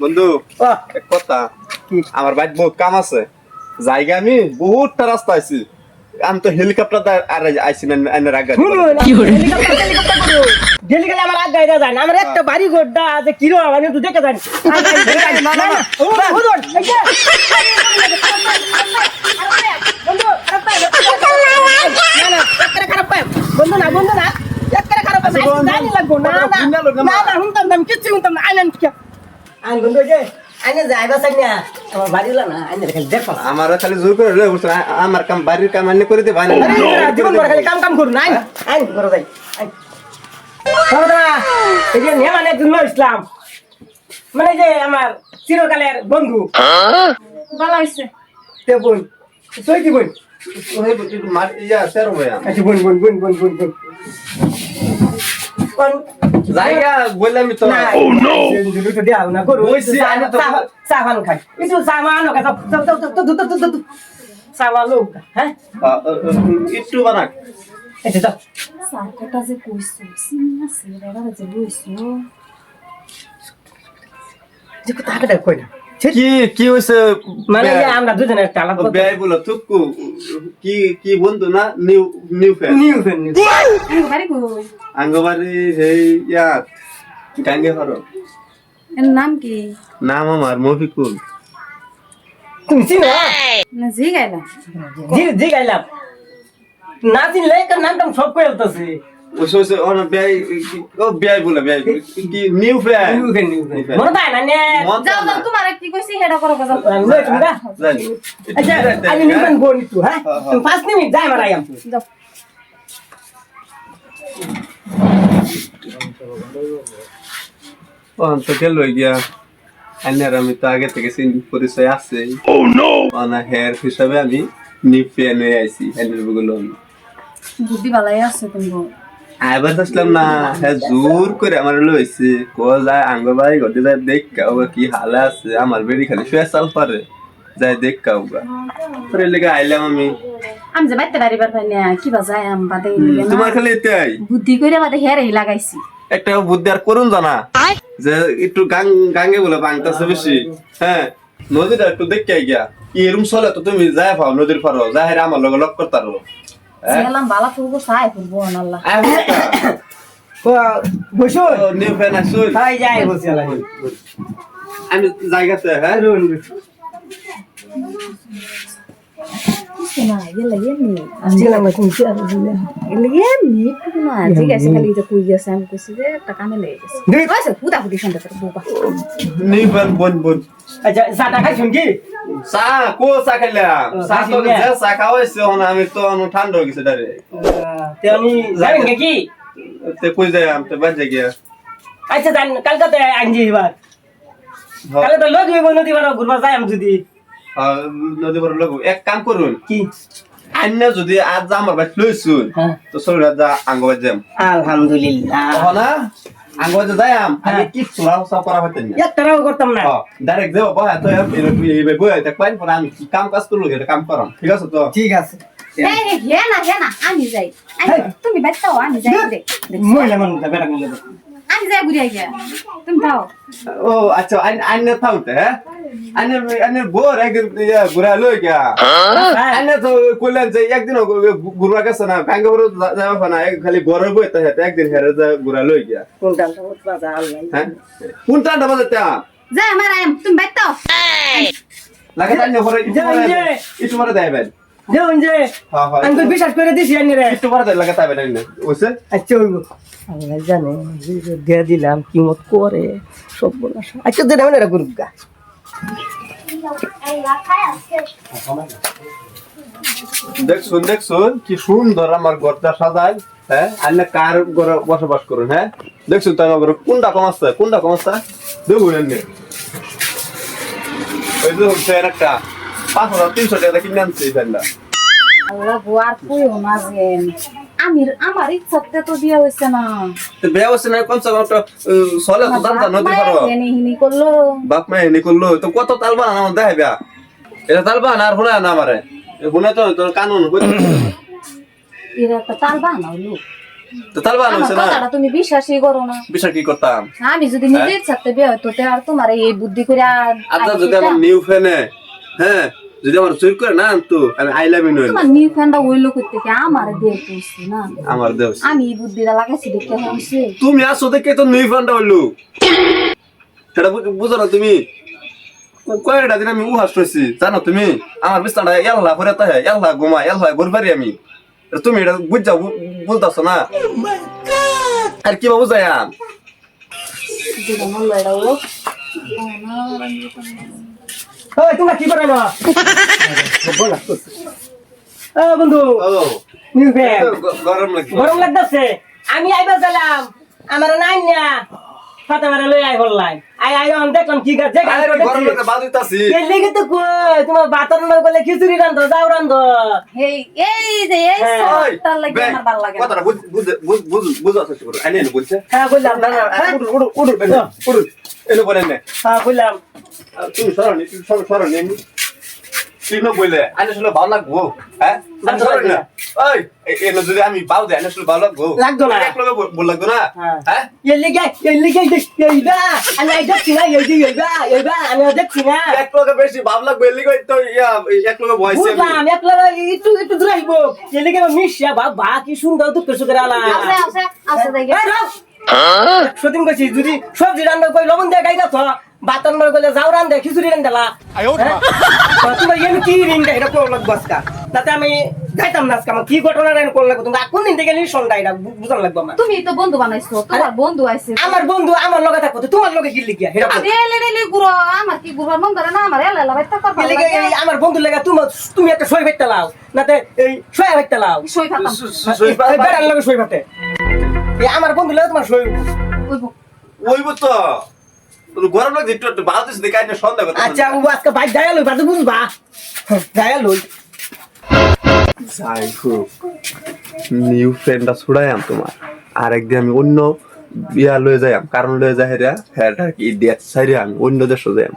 বন্ধু এক কথা আমার বাইক বহুত কাম আছে জায়গা আমি বহুতটা রাস্তা আছি আমি তো হেলিকপ্টার দা- আর আইছি না এনে ডেলি গেলে আমার আগে যায় না আমার একটা বাড়ি গোড্ডা আছে কিরো আমি তো দেখে জানি না না বন্ধু না বন্ধু না একটা খারাপ আচ্ছা, না না না। না না না আইন বন্ধু যে আইনে যাইবা চাই না আমার বাড়ি না আইনে খালি দেখো আমার খালি জোর করে আমার কাম বাড়ির কাম আনি করে দে ভাই জীবন ভর খালি কাম কাম করুন আইন আইন করো যাই আইন। দাদা এই যে মেহমান একজন লো ইসলাম। মানে যে আমার চিরকালের বন্ধু। ভালো হয়েছে। তে বোন সই কি বোন? ইয়া সেরো ভাইয়া আচ্ছা বোন কোন জায়গা বললামই তো ও নো দুটো না করু বইছি, আমি তো- চা খাই। একটু চা মানো কা তো তো তো হ্যাঁ একটু বানাক। যাও সার্কটা যে কইছো সিনেমা সিনেমা যে বইছো যে কথা কই না কি কি হইছে? মানে আমরা দুজনে একটা করতে ব্যয় বলো তুকু কি কি বন্ধু না new new fan new friend new বাড়ি কই আঙ্গবাড়ি সেই ইয়া গাঙ্গে হরো এর নাম কি? নাম আমার মফিকুল। তুমি চিনো? না জি গাইলা জি জি গাইলাম। না চিনলে তো নাম টাম সব কই আলতাছে ওই সে সে অন ব্যয় ও ব্যয় বলে ব্যয় বলে। কি new fan new friend new friend মনে পায় না নে যাও যাও তোমার কি কইছি হেডা করো যাও লই তুমি না জানি আচ্ছা আমি নিউ ফ্রেন্ড বোন একটু হ্যাঁ হ্যাঁ, হ্যাঁ। তুমি পাঁচ মিনিট যাই মারাই আম যাও অন তো গেল গিয়া আন্যার আমি তো আগে থেকে সিন পরিচয় আছে ও নো হেয়ার হিসাবে আমি নিউ ফ্যান হয়ে আইছি আন্যার বগুলো বুদ্ধি ভালাই আছে তুমি আবার আসলাম না। হ্যাঁ জোর করে আমার লইছে কো যায় আঙ্গ ঘটে যায় দেখ কি হালে আছে। আমার বেড়ি খালি ফেসাল পারে যায় দেখ পরে লেগে আইলাম আমি। আমি যে বাইতে না কি বা যায় আম বাদে তোমার খালি এটাই বুদ্ধি কইরা বাদে হেরাই লাগাইছি। একটা বুদ্ধি আর করুন জানা। যে একটু গাং গাঙ্গে বলে বাংতাছে বেশি। হ্যাঁ নদীটা একটু দেখে গিয়া এরম চলে তো তুমি যায় পাও নদীর পারো। যায় আমার লগে লক করতারো। গেলাম বালা ফুলবো সাই ফুলবো আল্লাহ। বসো নিউ ফ্যান আসুন তাই যাই বসে আলাই আমি জায়গাতে হ্যাঁ? না গেলে এমনি। আজকাল আমরা তুমি কি আর বুঝলে এলে এমনি একটু না। জিজ্ঞাসা খালি যে গেছে আমি কইছি যে একটা কামে লেগে গেছে। দুই কইছে ফুটা ফুটি শুনতে পারে বোবা। নিউ ফ্যান বোন বোন। আচ্ছা চাটা খাইছেন কি? চা কো চা খাইলাম? চা তো যে চা খাওয়াইছে এখন আমি তো এখন ঠান্ডা হয়ে গেছে ডারে তে আমি যাবেন কি? তে কই যাই আমি তো বাজে গিয়া। আচ্ছা জান কালকাতে আনজি এবার। তো লোক হইব নদী পার ঘুরবা যাই আমি যদি। নদী বড় লোক এক কাম করুন। কি? যদি আজ যা আমার বাইক লইছুন হ্যাঁ। তো যা আঙ্গ আলহামদুলিল্লাহ। আঙ্গ বাজ যাই আম আমি কি চুলা সব করা হইতেন না। একটাও করতাম না। ডাইরেক্ট যাব বহা তো এই বই দেখ পাইন পরে আমি কি কাম কাজ করল এটা কাম করাম ঠিক আছে তো? ঠিক আছে। এই না হে না আমি যাই। তুমি বাইতাও আমি যাই মহিলা মানুষ বেড়া আমি যাই ঘুরে গিয়া তুমি যাও। ও আচ্ছা আইন আইন থাকতে হ্যাঁ? আইন আইন বোর একদিন ঘুরা লই গিয়া আইন তো কইলেন যে একদিন ঘুরবা গেছে না ভাঙ্গে বড় যাওয়া না এক খালি বড় বই তো হেতে একদিন হেরে যা ঘুরা লই গিয়া কোনটা বাজা আল্লাহ হ্যাঁ? কোনটা ডাবা যেতে যাই আমার আম তুমি বাইতাও লাগে তাই না পরে যে, যে। একটু পরে দেবেন যেমন যে হ্যাঁ হ্যাঁ আমি বিশ্বাস করে দিছি আনি রে। একটু পরে লাগে তাই না ওইছে আচ্ছা হইব। আল্লাহ জানে দিয়ে দিলাম কি মত করে সব আচ্ছা দিন আমি এটা করুক গা। দেখছুন দেখছুন কি সুন্দর আমার ঘরটা সাজায় হ্যাঁ? আল্লাহ কার ঘরে বসবাস করুন হ্যাঁ? দেখছুন তো আমার কোনটা কম আছে কোনটা কম আছে? দেখুন এমনি ওই যে একটা। পাঁচ হাজার তিনশো টাকা কিনে আনছে এই আল্লাহ গোয়ার কইও না যে আমি আমার ইচ্ছাতে তো বিয়ে হইছে না। তো বিয়ে হচ্ছে না কমসে কম একটা সলে তো দাম নদী পারো। এনে হিনি করল। বাপ মা এনে করল তো কত তালবা না দেখাই বিয়া। এটা তালবা না আর শোনা না আমারে। শুনে তো তোর কানুন এর তো না? তুমি বিশ্বাসই করো না। বিষয় কি করতাম? আমি যদি নিজে ইচ্ছাতে বিয়ে হতো তে আর তোমার এই বুদ্ধি করে আর- আচ্ছা যদি আমার নিউ ফ্যানে হ্যাঁ যদি আমার চুরি করে না আনতো আমি আই লাভ ইউ তোমার নিউ ওই লোক থেকে আমার করছি না। আমার দেব আমি বুদ্ধিটা লাগাইছি দেখতে হয়েছে তুমি আসো দেখে তো নিউ ফ্যানটা হইল সেটা বুঝো না তুমি। কয়েকটা দিন আমি উহাস রয়েছি জানো তুমি? আমার বিছানা এল্লা পরে তাই এল্লা ঘুমা এল্লা ঘুর পারি আমি। তুমি এটা বুঝা বুঝতেছো না? আর কি বাবু যায় ওই তোমরা কি করো না ও বন্ধু নিউ গরম লাগছে। গরম লাগতেছে। আমি আইবার গেলাম আমার নাই না। ফাতে লই আই বললাই আই আই আমি দেখলাম কি গাছ যে আরে গরম লাগছে বাদ দিতাছি। এই তো কই তোমার বাতার না বলে খিচুড়ি রান্ধো যাও রান্ধো। এই এই যে এই হ্যাঁ, ওই, লাগে আমার ভালো লাগে না। কথাটা বুঝ বুঝ- বুঝ- বুঝ- বুঝার চেষ্টা করো। আইনে বলছে। হ্যাঁ বললাম। না, না, হ্যাঁ। উড়ু, উড়ু, উড়ু, বেনে, উড়ু। এনে বলে নে। হ্যাঁ বললাম। তুমি সরো নি, তুমি সরো, সরো নি, এমনি। তুই না বললে, আইনে শুনলে ভালো লাগবো, হ্যাঁ? আমি সরো না। ওই, এ- এনে যদি আমি বাউ দেই, আইনে শুনলে ভালো লাগবো। লাগতো না। এক লগে বল- লাগতো না? হ্যাঁ। এই লেগে এই লেগে এই বা আমি আই দেখছি না এই যে এই বা এই বা আমি দেখছি না এক লগে বেশি ভাব লাগবে, এর লিগে তো ইয়া, এক লগে বুঝলাম একলা একটু একটু দূরে আইব এই লেগে মিশিয়া বাবা কি সুন্দর দুঃখ সুখের আলা আছে আছে আছে দেখে সতীন কইছি যদি সবজি রান্না কই লবণ দিয়ে গাইগা থ ভাত রান্না কইলে যাও রান দে খিচুড়ি রান দেলা তোমার এমনি কি রিং দে এটা কোন লাগবো আজকা? তাতে আমি গাইতাম না আজকে আমার কি ঘটনা রান কোন লাগবো? তুমি কোন দিন থেকে লিসন দা এটা বুঝান লাগবো আমার। তুমি তো বন্ধু বানাইছো তোমার বন্ধু আইছে। আমার বন্ধু আমার লগে থাকব তো তোমার লগে লিখিয়া? এটা আমি এলে এলে গুরো আমার কি গুরো মন ধরে না আমার এলে এলে বাইতে করবা আমার বন্ধু লেগে তুমি তুমি একটা সই ভাইতে লাও নাতে এই সই ভাইতে লাও। সই খাতাম সু- সু- সু- লগে সই এই আমার বন্ধু লেগে তোমার সই ওইবো। ওইব তো। গরম লাগছে, একটু একটু বাউ দিছি দেখে আইনে সন্ধ্যা কথা আচ্ছা বাবু আজকে বাইক গায়া লই বাজে বুঝবা? গায়া লই যাই হোক নিউ ফ্রেন্ডটা ছুড়াইয়াম তোমার। আর একদিন আমি অন্য বিয়া লয়ে যাইয়াম কারণ লয়ে যাই হেরা হ্যাঁ কি ডেট সাইরে আমি অন্য দেশে যাইয়াম।